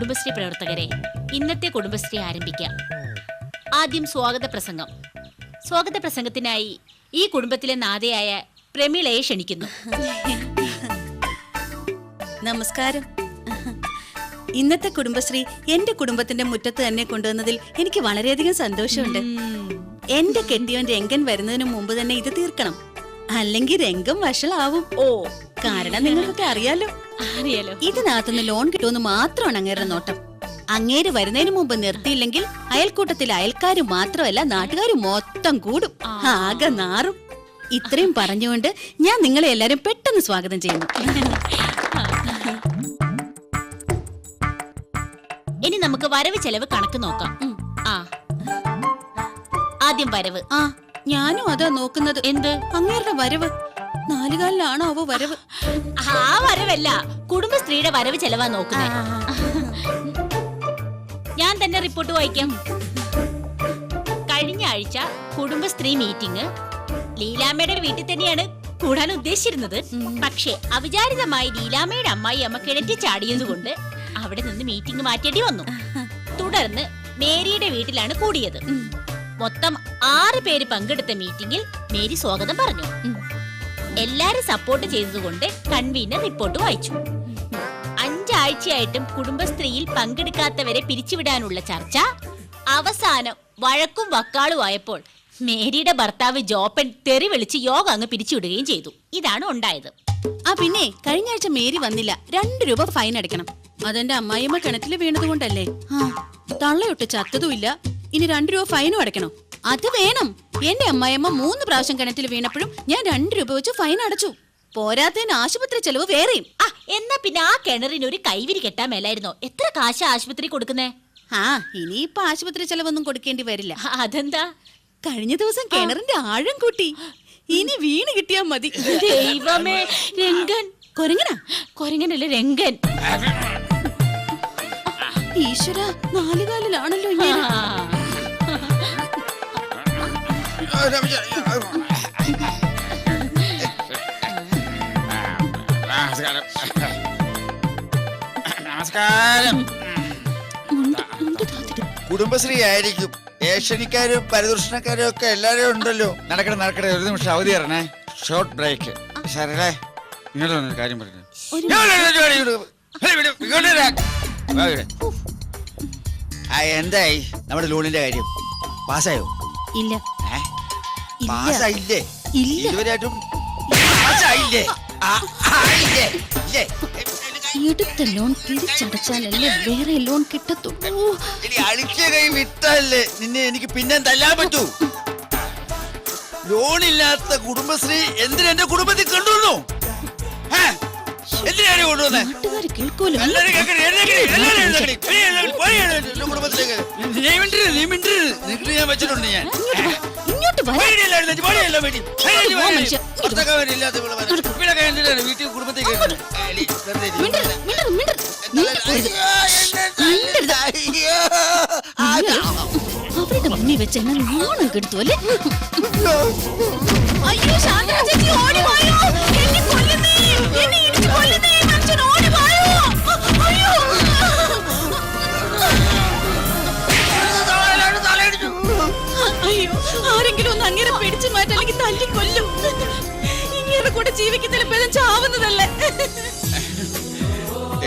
കുടുംബശ്രീ പ്രവർത്തകരെ ഇന്നത്തെ കുടുംബശ്രീ ആരംഭിക്കാം. ആദ്യം സ്വാഗത പ്രസംഗം. സ്വാഗത പ്രസംഗത്തിനായി ഈ കുടുംബത്തിലെ നാഥയായ പ്രമീളയെ ക്ഷണിക്കുന്നു. നമസ്കാരം. ഇന്നത്തെ കുടുംബശ്രീ എന്റെ കുടുംബത്തിന്റെ മുറ്റത്ത് തന്നെ കൊണ്ടുവന്നതിൽ എനിക്ക് വളരെയധികം സന്തോഷമുണ്ട്. എന്റെ കെട്ടിയോൻ രംഗൻ വരുന്നതിന് മുമ്പ് തന്നെ ഇത് തീർക്കണം. അല്ലെങ്കിൽ രംഗം വഷളാവും. ഓ കാരണം നിങ്ങൾക്കൊക്കെ അറിയാലോ. അറിയാലോ. ഇതിനകത്തുനിന്ന് ലോൺ കിട്ടുമെന്ന് മാത്രമാണ് അങ്ങേരുടെ നോട്ടം. അങ്ങേര് വരുന്നതിന് മുമ്പ് നിർത്തിയില്ലെങ്കിൽ അയൽക്കൂട്ടത്തിലെ അയൽക്കാർ മാത്രമല്ല നാട്ടുകാർ മൊത്തം കൂടും. ആകെ നാറും. ഇത്രയും പറഞ്ഞുകൊണ്ട് ഞാൻ നിങ്ങളെ എല്ലാരും പെട്ടെന്ന് സ്വാഗതം ചെയ്യുന്നു. ഇനി നമുക്ക് വരവ് ചെലവ് കണക്ക് നോക്കാം. ആ. ആദ്യം വരവ്. ആ ഞാനും അതാ നോക്കുന്നത്. എന്ത്? അങ്ങേരുടെ വരവ്. നാലുകാലിലാണോ അവ വരവ്? ആ വരവല്ല. കുടുംബശ്രീയുടെ വരവ് ചെലവാ നോക്കുന്നത് ഞാൻ തന്നെ റിപ്പോർട്ട് വായിക്കാം. കഴിഞ്ഞ ആഴ്ച കുടുംബശ്രീ മീറ്റിംഗ് ലീലാമ്മയുടെ വീട്ടിൽ തന്നെയാണ് കൂടാൻ ഉദ്ദേശിച്ചിരുന്നത്. പക്ഷേ അവിചാരിതമായി ലീലാമ്മയുടെ അമ്മായി അമ്മ കിണറ്റി ചാടിയതുകൊണ്ട് അവിടെ നിന്ന് മീറ്റിംഗ് മാറ്റേണ്ടി വന്നു. തുടർന്ന് മേരിയുടെ വീട്ടിലാണ് കൂടിയത്. മൊത്തം ആറ് പേര് പങ്കെടുത്ത മീറ്റിംഗിൽ മേരി സ്വാഗതം പറഞ്ഞു. എല്ലാരും സപ്പോർട്ട് ചെയ്തതുകൊണ്ട് കൺവീനർ റിപ്പോർട്ട് വായിച്ചു. അഞ്ചാഴ്ചയായിട്ടും കുടുംബശ്രീയിൽ പങ്കെടുക്കാത്തവരെ പിരിച്ചുവിടാനുള്ള ചർച്ച അവസാനം വഴക്കും വക്കാളുമായപ്പോൾ മേരിയുടെ ഭർത്താവ് ജോപ്പൻ തെറി വിളിച്ച് യോഗ അങ്ങ് പിരിച്ചുവിടുകയും ചെയ്തു. ഇതാണ് ഉണ്ടായത്. ആ പിന്നെ കഴിഞ്ഞ ആഴ്ച മേരി വന്നില്ല. രണ്ടു രൂപ ഫൈൻ അടയ്ക്കണം. അതെന്റെ അമ്മായിയമ്മ കിണറ്റിൽ വീണത് കൊണ്ടല്ലേ? ആ. തള്ളയൊട്ട് ചത്തതുമില്ല. ഇനി രണ്ടു രൂപ ഫൈനും അടയ്ക്കണോ. അത് വേണം. എന്റെ അമ്മായിയമ്മ മൂന്ന് പ്രാവശ്യം കിണറ്റിൽ വീണപ്പോഴും ഞാൻ രണ്ട് രൂപ വെച്ച് ഫൈൻ അടച്ചു. പോരാത്തതിന് ആശുപത്രി ചെലവ് വേറെയും. ആ എന്നാ പിന്നെ ആ കിണറിന് ഒരു കൈവിരി കെട്ടാൻ മേലായിരുന്നോ? എത്ര കാശ ആശുപത്രി കൊടുക്കുന്നേ? ആ ഇനിയിപ്പൊ ആശുപത്രി ചെലവൊന്നും കൊടുക്കേണ്ടി വരില്ല. ആ, അതെന്താ? കഴിഞ്ഞ ദിവസം കിണറിന്റെ ആഴം കൂട്ടി. ഇനി വീണ് കിട്ടിയാ മതി. ദൈവമേ രംഗൻ. കൊരങ്ങനാ? കൊരങ്ങനല്ലേ രംഗൻ. ഈശ്വര നാലുകാലിലാണല്ലോ ആ, ഇങ്ങനെ നമസ്കാരം. കുടുംബശ്രീ ആയിരിക്കും ഏഷ്യനിക്കാരും പരിദർശനക്കാരും ഒക്കെ എല്ലാരും ഉണ്ടല്ലോ. നടക്കട്ടെ നടക്കട്ടെ ഒരു നിമിഷം അവധി തരണേ. ഷോർട്ട് ബ്രേക്ക് സാറേ ഇങ്ങോട്ട് വന്നൊരു കാര്യം പറഞ്ഞു. എന്തായി? നമ്മുടെ ലോണിന്റെ കാര്യം. പാസ്സായോ? ഇല്ല. പാസ്സായില്ലേ ഇല്ല. ഇതുവരെയായിട്ടും പാസ്സായില്ലേ ആ, ആയില്ലേ? ഇല്ലേ? എടുത്ത ലോൺ തിരിച്ചടച്ചാലല്ലേ വേറെ ലോൺ കിട്ടത്തുള്ളൂ ഇനി അടിച്ച കൈ വിട്ടല്ലേ നിന്നെ എനിക്ക് പിന്നെ തല്ലാൻ പറ്റൂ ലോണില്ലാത്ത കുടുംബശ്രീ എന്തിനെ എന്റെ കുടുംബത്തിൽ കൊണ്ടുവന്നു? എന്തിനാണ് എല്ലാരും എല്ലാരും എല്ലാരും എഴുന്നേൽക്കണേ. പോയി എന്റെ കുടുംബത്തിലേക്ക് നീ മിണ്ടരുത്, നീ മിണ്ടരുത്. നിനക്ക് ഞാൻ വെച്ചിട്ടുണ്ട് ഞാൻ ഇങ്ങോട്ട് വാ, വീട്ടിൽ. പോയി പോയി കുടുംബത്തേക്ക്. അവരുടെ മുന്നിൽ വെച്ച് എന്നെ നോണൊക്കെ എടുത്തു അല്ലേ? അയ്യോ. ശാന്ത ചേച്ചി ഓടി വായോ? ചാവുന്നതല്ലേ?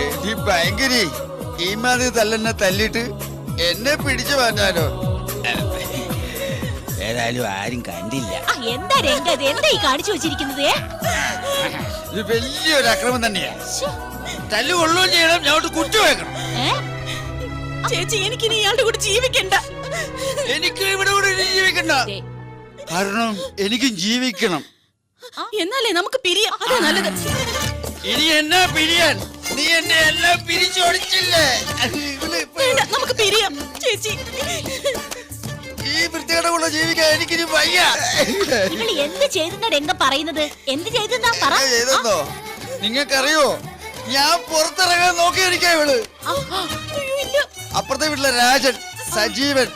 എടി ഭയങ്കരി ഈ മാതിരി തല്ലെന്നെ തല്ലിട്ട് എന്നെ പിടിച്ചു മാറ്റാനോ? ഏതായാലും ആരും കണ്ടില്ല. ആ, എന്താ രംഗ ഇത്? എന്താ ഈ കാണിച്ചു വെച്ചിരിക്കുന്നത് ഇത് വലിയൊരു അക്രമം തന്നെയാ. ശ്ശെ, തല്ലു കൊള്ളുകയും ചെയ്യണം ഞങ്ങോട്ട് കുറ്റു വെക്കണം ഏ? ചേച്ചി എനിക്കിനി ഇയാളുടെ കൂടെ ജീവിക്കണ്ട. എനിക്ക് ഇവിടെ കൂടെ ഇനി ജീവിക്കണ്ട. ദേ, കാരണം എനിക്കും ജീവിക്കണം. എന്നാലേ നമുക്ക് പിരിയാം. അതാ നല്ലത്. ഇനി എന്നാ പിരിയാൻ? നീ എന്നെ എല്ലാം പിരിച്ചോടിച്ചില്ലേ ഇപ്പൊ വേണ്ട നമുക്ക് പിരിയാം. ചേച്ചി. ഈ വൃത്തികേടുള്ള ജീവിക്കാൻ എനിക്കിനി വയ്യ. നിങ്ങൾ എന്ത് ചെയ്തെന്നാ രംഗ പറയുന്നത്? എന്ത് ചെയ്തെന്നാ പറ. എന്താ ചെയ്തെന്നോ? നിങ്ങൾക്കറിയോ? ഞാൻ പുറത്തിറങ്ങാൻ നോക്കിയിരിക്കാ ഇവൾ. അയ്യോ, ഇല്ല. അപ്പുറത്തെ വീട്ടിലെ രാജൻ സജീവൻ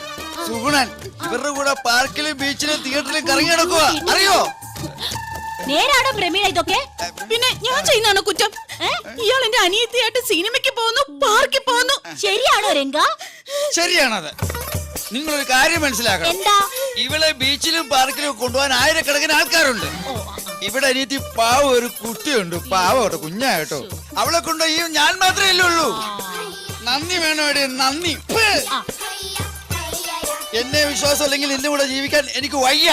സുഗുണൻ ഇവരുടെ കൂടെ പാർക്കിലും ബീച്ചിലും തിയേറ്ററിലും കറങ്ങി നടക്കുക അറിയോ? നേരാണോ പ്രമീള ഇതൊക്കെ? പിന്നെ ഞാൻ ചെയ്യുന്നതാണോ കുറ്റം? ഇയാൾ എന്റെ അനിയത്തിയായിട്ട് സിനിമയ്ക്ക് പോകുന്നു പാർക്കിൽ പോകുന്നു. ശരിയാണോ രംഗ? ശരിയാണത്. നിങ്ങളൊരു കാര്യം മനസ്സിലാക്കണം. എന്താ? ഇവളെ ബീച്ചിലും പാർക്കിലും കൊണ്ടുപോകാൻ ആയിരക്കണക്കിന് ആൾക്കാരുണ്ട്. ഇവിടെ അനിയത്തി പാവ ഒരു കുട്ടിയുണ്ട് പാവ ഒരു കുഞ്ഞായിട്ടോ അവളെ അവളെ ഈ ഞാൻ മാത്രമേ ഇല്ലുള്ളൂ. നന്ദി വേണം എടി നന്ദി. എന്നെ വിശ്വാസം അല്ലെങ്കിൽ ഇന്നും കൂടെ ജീവിക്കാൻ എനിക്ക് വയ്യ.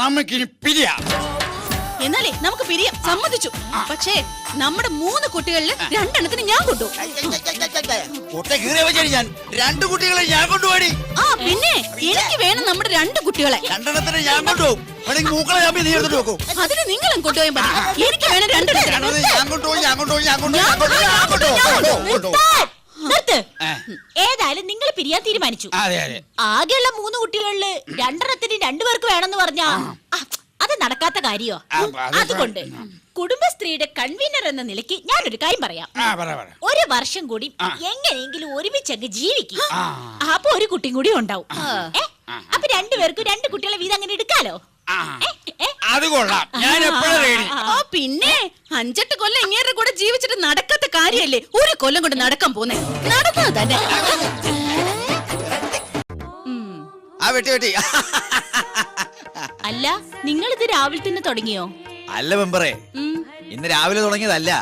നമുക്കിനി പിരിയാം. എന്നാലേ നമുക്ക് പിരിയാം. സമ്മതിച്ചു. പക്ഷേ നമ്മുടെ മൂന്ന് കുട്ടികളിൽ രണ്ടെണ്ണത്തിന് ഞാൻ വെച്ചാൽ ഞാൻ. രണ്ടു കുട്ടികളെ ഞാൻ കൊണ്ടുപോയി ആ പിന്നെ എനിക്ക് വേണം നമ്മുടെ രണ്ട് കുട്ടികളെ. രണ്ടെണ്ണത്തിന് ഞാൻ കൊണ്ടുപോകും. അതിന് നിങ്ങളും കൊണ്ടുപോയി എനിക്ക് വേണം രണ്ടെണ്ണത്തിന് ഞാൻ കൊണ്ടുപോയി ഞാൻ കൊണ്ടുപോയി ഞാൻ കൊണ്ടുപോയി ഞാൻ കൊണ്ടുപോയി. ഏതായാലും നിങ്ങൾ പിരിയാൻ തീരുമാനിച്ചു. ആകെയുള്ള മൂന്ന് കുട്ടികളിൽ രണ്ടെണ്ണത്തിന് രണ്ടുപേർക്ക് വേണമെന്ന് പറഞ്ഞാ അത് നടക്കാത്ത കാര്യോ? അതുകൊണ്ട് കുടുംബ അതുകൊണ്ട് കുടുംബശ്രീയുടെ കൺവീനർ എന്ന നിലയ്ക്ക് ഒരു കാര്യം പറയാം. ഒരു വർഷം കൂടി എങ്ങനെയെങ്കിലും എങ്ങനെയെങ്കിലും ഒരുമിച്ചങ്ങ് ജീവിക്കും. അപ്പൊ ഒരു കുട്ടിയും കൂടി ഉണ്ടാവും? അപ്പൊ രണ്ടുപേർക്കും രണ്ട് കുട്ടികളെ വീതം അങ്ങനെ എടുക്കാലോ? അത് കൊള്ളാം. ഞാൻ ഓ പിന്നെ അഞ്ചെട്ട് കൊല്ലം ഇങ്ങേരുടെ കൂടെ ജീവിച്ചിട്ട് നടക്കാത്ത കാര്യല്ലേ? ഒരു കൊല്ലം കൊണ്ട് നടക്കാൻ പോന്നെ. നടന്നത് തന്നെ. ആ വെട്ടി വെട്ടി. അല്ല നിങ്ങൾ ഇത് രാവിലെ തന്നെ തുടങ്ങിയോ? അല്ല മെമ്പറേ. ഇന്ന് രാവിലെ തുടങ്ങിയതല്ല.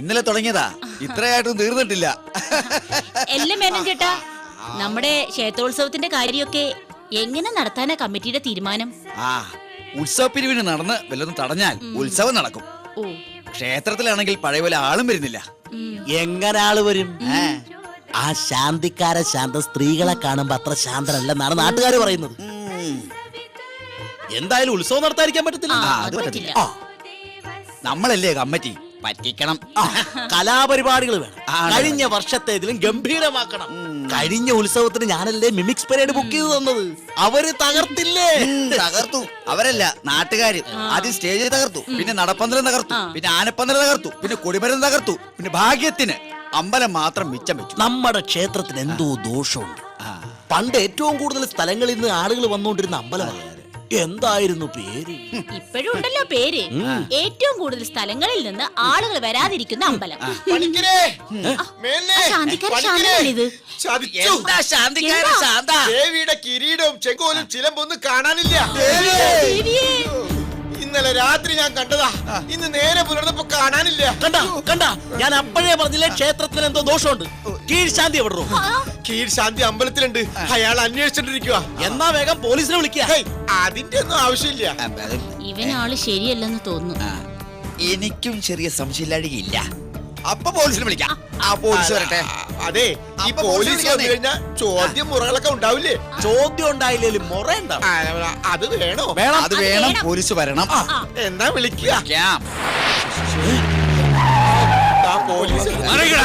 ഇന്നലെ തുടങ്ങിയതാ. ഇത്രയായിട്ടും തീർന്നിട്ടില്ല. എല്ലാം വേണം ചേട്ടാ. നമ്മുടെ ക്ഷേത്രോത്സവത്തിന്റെ കാര്യമൊക്കെ എങ്ങനെ നടത്താനാ കമ്മിറ്റിയുടെ തീരുമാനം? ആ ഉത്സവ പിരിവിന് നടന്ന് വല്ലതും തടഞ്ഞാൽ ഉത്സവം നടക്കും. ക്ഷേത്രത്തിലാണെങ്കിൽ പഴയ പോലെ ആളും വരുന്നില്ല. എങ്ങനെ ആൾ വരും? ആ ശാന്തിക്കാര ശാന്ത സ്ത്രീകളെ കാണുമ്പോ അത്ര ശാന്തനല്ലെന്നാണ് നാട്ടുകാർ പറയുന്നത്. എന്തായാലും ഉത്സവം നടത്താതിരിക്കാൻ പറ്റത്തില്ല. ആ, അത് അത് പറ്റത്തില്ല. ആ, നമ്മളല്ലേ കമ്മിറ്റി? പറ്റിക്കണം. ആ, കലാപരിപാടികൾ വേണം. കഴിഞ്ഞ വർഷത്തെ ഇതിലും ഗംഭീരമാക്കണം. കഴിഞ്ഞ ഉത്സവത്തിന് ഞാനല്ലേ മിമിക്സ് പരേഡ് ബുക്ക് ചെയ്ത് തന്നത്? അവർ തകർത്തില്ലേ? തകർത്തു. അവരല്ല നാട്ടുകാര്. ആദ്യം സ്റ്റേജിൽ തകർത്തു. പിന്നെ നടപ്പന്തലം തകർത്തു. പിന്നെ ആനപ്പന്തലം തകർത്തു. പിന്നെ കൊടിമരം തകർത്തു. പിന്നെ ഭാഗ്യത്തിന് അമ്പലം മാത്രം മിച്ചം വെച്ചു. നമ്മുടെ ക്ഷേത്രത്തിന് എന്തോ ദോഷമുണ്ട്. പണ്ട് ഏറ്റവും കൂടുതൽ സ്ഥലങ്ങളിൽ നിന്ന് ആളുകൾ വന്നുകൊണ്ടിരുന്ന അമ്പലമാണ് എന്തായിരുന്നു പേര്? ഇപ്പോഴും ഉണ്ടല്ലോ പേര്. ഏറ്റവും കൂടുതൽ സ്ഥലങ്ങളിൽ നിന്ന് ആളുകൾ വരാതിരിക്കുന്ന അമ്പലം. ശാന്തിക്കാരൻ? ശാന്ത? ദേവിയുടെ കിരീടവും ചെങ്കോലും ചിലമ്പൊന്നും കാണാനില്ല. ദേവിയേ. ഇന്നലെ രാത്രി ഞാൻ കണ്ടതാ. ഇന്ന് നേരെ പുലർന്നപ്പോ കാണാനില്ല. കണ്ട കണ്ട. ഞാൻ അപ്പോഴേ പറഞ്ഞില്ലേ ക്ഷേത്രത്തിന് എന്തോ ദോഷമുണ്ട്. കീഴ്ശാന്തി എവിടെ കീഴ്ശാന്തി അമ്പലത്തിലുണ്ട്. അയാൾ അന്വേഷിച്ചിട്ടിരിക്കുക എന്നാ വേഗം പോലീസിനെ വിളിക്കുക. അതിന്റെ ഒന്നും ആവശ്യമില്ല. ഇവനാൾ ശരിയല്ലെന്ന് തോന്നുന്നു. എനിക്കും ചെറിയ സംശയമില്ലാഴികയില്ല അപ്പൊ പോലീസിനെ വിളിക്കാം. ആ പോലീസ് വരട്ടെ. അതെ ഈ അപ്പൊ പോലീസ് പോലീസ് വന്നു കഴിഞ്ഞാൽ ചോദ്യം മുറകളൊക്കെ ഉണ്ടാവില്ലേ? ചോദ്യം ഉണ്ടായില്ലേലും മുറ ആ, അത് വേണോ? വേണം. അത് അത് വേണം. വേണം. പോലീസ് വരണം. എന്നാ വിളിക്കുക. വിളിക്കാം. ആ പോലീസ് മറികട.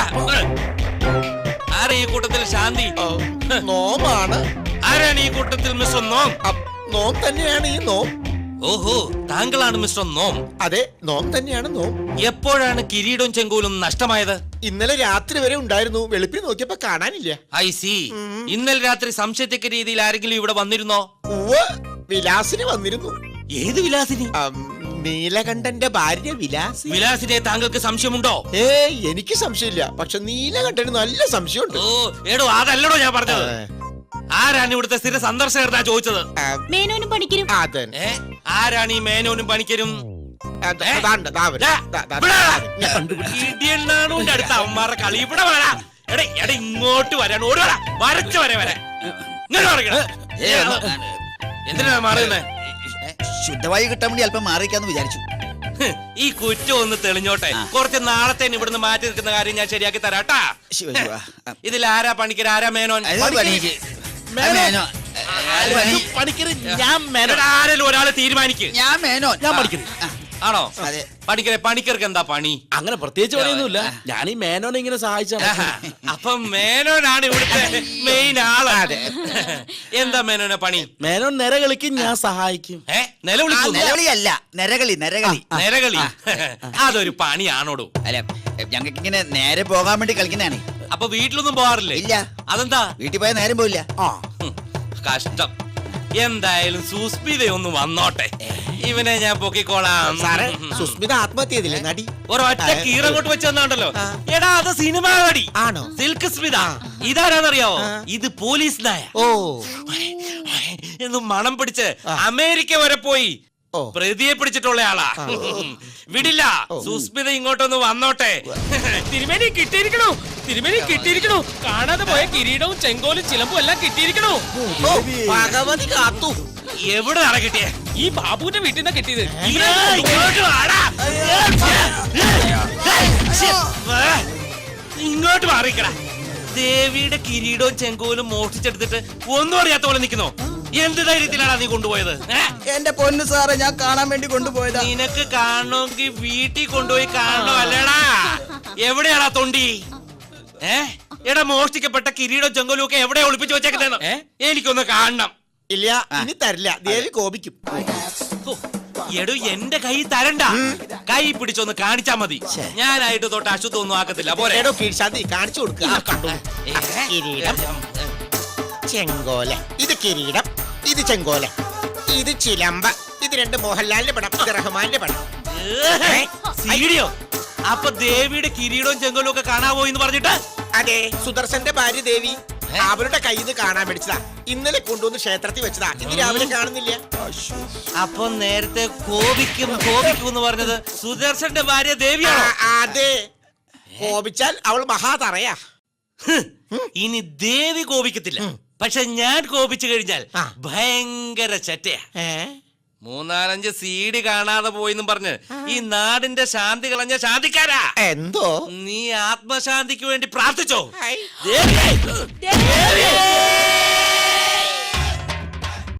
ആരാ ഈ കൂട്ടത്തിൽ ശാന്തി? ആ, നോമാണ്. ആരാണ് ഈ കൂട്ടത്തിൽ മിസ്റ്റർ നോം? നോം തന്നെയാണ് ഈ നോം. ഓഹോ താങ്കളാണ് മിസ്റ്റർ നോം. അതെ നോം തന്നെയാണ് നോം. എപ്പോഴാണ് കിരീടവും ചെങ്കോലും നഷ്ടമായത്? ഇന്നലെ രാത്രി വരെ ഉണ്ടായിരുന്നു. വെളുപ്പിന് നോക്കിയപ്പോ കാണാനില്ല. I C. ഇന്നലെ രാത്രി സംശയത്തക്ക രീതിയിൽ ആരെങ്കിലും ഇവിടെ വന്നിരുന്നോ? വിലാസിന് വന്നിരുന്നു. ഏത് വിലാസിനി? നീലകണ്ഠന്റെ ഭാര്യ വിലാസ്. വിലാസിനെ താങ്കൾക്ക് സംശയമുണ്ടോ? ഏ എനിക്ക് സംശയമില്ല. പക്ഷെ നീലകണ്ഠന് നല്ല സംശയമുണ്ട്. ഓ എടോ അതല്ലടോ ഞാൻ പറഞ്ഞത്. ആരാണ് ഇവിടുത്തെ സ്ഥിര സന്ദർശകർന്നാ ചോദിച്ചത്? മേനോനും പണിക്കരും. ഏ? ആരാണ് ഈ മേനോനും പണിക്കരും. ഇടിയണ്ണാണുവിന്റെ അടുത്ത അവന്മാരുടെ കളി. ഇവിടെ വരാ എടേ. എടേ ഇങ്ങോട്ട് വരാണ് ഓടി വരാ വരച്ചു വരെ വരെ. ഇങ്ങനെ പറയണേ എന്തിനാ മാറുന്നേ? ശുദ്ധമായി ശുദ്ധവായു കിട്ടാൻ വേണ്ടി അല്പം മാറിക്കാന്ന് വിചാരിച്ചു. ഈ കുറ്റം ഒന്ന് തെളിഞ്ഞോട്ടെ. കുറച്ച് നാളത്തെ ഇവിടുന്ന് മാറ്റി നിൽക്കുന്ന കാര്യം ഞാൻ ശരിയാക്കി തരാട്ടാ. ഇതിൽ ആരാ പണിക്കർ ആരാ മേനോൻ? മേനോ. അത് പണി. പണിക്കര് ഞാൻ മേനോൻ. എടാ, ആരെങ്കിലും ഒരാൾ തീരുമാനിക്ക്. ഞാൻ മേനോൻ ഞാൻ പഠിക്കുന്നു. ആണോ? അതെ. പണിക്കരെ പണിക്കർക്ക് എന്താ പണി? അങ്ങനെ പ്രത്യേകിച്ച് പണിയൊന്നുമില്ല ഞാൻ ഈ മേനോനെ ഇങ്ങനെ സഹായിച്ചാണ് ആഹാ. അപ്പൊ മേനോനാണ് ഇവിടുത്തെ മെയിൻ ആൾ. എന്താ മേനോനെ പണി? മേനോൻ നിര കളിക്കും ഞാൻ സഹായിക്കും. ഏ ആ, നിലവിളിക്കുന്നു നിലവിളിയല്ല. നരകളി നരകളി. നിരകളി അതൊരു പണിയാണോടോ? അല്ല ഞങ്ങൾക്ക് ഇങ്ങനെ നേരെ പോകാൻ വേണ്ടി കളിക്കുന്നതാണ്. അപ്പൊ വീട്ടിലൊന്നും പോവാറില്ലേ? ഇല്ല. അതെന്താ? വീട്ടിൽ പോയാൽ നേരം പോയില്ല ആ. ഹും, കഷ്ടം. എന്തായാലും സുസ്മിത ഒന്ന് വന്നോട്ടെ. ഇവനെ ഞാൻ പൊക്കിക്കോളാം. സാറേ സുസ്മിത ആത്മഹത്യ ചെയ്തില്ലേ നടി ഒരൊറ്റ കീറങ്ങോട്ട് വെച്ച് തന്നാണ്ടല്ലോ. ആ. എടാ അത് സിനിമ നടി. ആണോ? സിൽക്ക് സ്മിത ഇതാരാന്നറിയാവോ? ആ. ഇത് പോലീസ് നായ. ഓ. എന്ന് മണം പിടിച്ച് അമേരിക്ക വരെ പോയി ഓ. പ്രതിയെ പിടിച്ചിട്ടുള്ള ആളാ. വിടില്ല. സുസ്മിത ഇങ്ങോട്ടൊന്ന് വന്നോട്ടെ. തിരുമേനി കിട്ടിയിരിക്കണു. തിരുമേനി കിട്ടിയിരിക്കണു. കാണാതെ പോയ കിരീടവും ചെങ്കോലും ചിലമ്പും എല്ലാം കിട്ടിയിരിക്കണു. ഭഗവതി കാത്തു. എവിടെ നട കിട്ടിയേ? ഈ ബാബുവിന്റെ വീട്ടിൽ നിന്നാ കിട്ടിയത്. ഇങ്ങോട്ട് മാറിക്കട. ദേവിയുടെ കിരീടവും ചെങ്കോലും മോഷ്ടിച്ചെടുത്തിട്ട് ഒന്നും അറിയാത്ത പോലെ നിൽക്കുന്നോ. എന്ത് ധൈര്യത്തിലാണ് നീ കൊണ്ടുപോയത്? എന്റെ പൊന്നു സാറെ ഞാൻ കാണാൻ വേണ്ടി കൊണ്ടുപോയത്. നിനക്ക് കാണണമെങ്കിൽ വീട്ടിൽ കൊണ്ടുപോയി കാണണോ അല്ലേടാ? എവിടെയാടാ തൊണ്ടി? ഏ? എടാ മോഷ്ടിക്കപ്പെട്ട കിരീടോ ചെങ്കോലും ഒക്കെ എവിടെ ഒളിപ്പിച്ചു വെച്ചേക്കുന്നതെന്ന്? എനിക്കൊന്ന് കാണണം. ഇല്ല ഇനി തരില്ല. ദേവി കോപിക്കും. ഹോ, എടോ എന്റെ കൈ തരണ്ട. കൈ പിടിച്ചൊന്ന് കാണിച്ചാ മതി. ഞാനായിട്ട് തൊട്ട് അശുദ്ധം ഒന്നും ആക്കത്തില്ല. പോരെ. എടോ കീഴ്ശാന്തി കാണിച്ചു കൊടുക്കുക ഏ, കിരീടം. ചെങ്കോല. ഇത് കിരീടം. ഇത് ചെങ്കോല. ഇത് ചിലമ്പ. ഇത് രണ്ട് മോഹൻലാലിന്റെ പടം. ഇത് റഹ്മാന്റെ പടം. ഏ, സീഡിയോ? അപ്പൊ ദേവിയുടെ കിരീടവും ചെങ്കലും ഒക്കെ കാണാവോ എന്ന് പറഞ്ഞിട്ട്? അതെ സുദർശന്റെ ഭാര്യ ദേവി അവരുടെ കയ്യിൽ നിന്ന് കാണാൻ മേടിച്ചതാ. ഇന്നലെ കൊണ്ടുവന്ന് ക്ഷേത്രത്തിൽ വെച്ചതാ. ഇന്ന് രാവിലെ കാണുന്നില്ല. അപ്പൊ നേരത്തെ കോപിക്കും കോപിക്കും എന്ന് പറഞ്ഞത് സുദർശന്റെ ഭാര്യ ദേവിയാണ്? അതെ. കോപിച്ചാൽ അവൾ മഹാതറയാ. ഇനി ദേവി കോപിക്കത്തില്ല. പക്ഷെ ഞാൻ കോപിച്ചു കഴിഞ്ഞാൽ ഭയങ്കര ചറ്റയാ. മൂന്നാലഞ്ച് സീഡി കാണാതെ പോയിന്നും പറഞ്ഞ് ഈ നാടിന്റെ ശാന്തി കളഞ്ഞ ശാന്തിക്കാരാ എന്തോ നീ ആത്മശാന്തിക്ക് വേണ്ടി പ്രാർത്ഥിച്ചോ ദേവിയേ! ദേവി! ദേവി!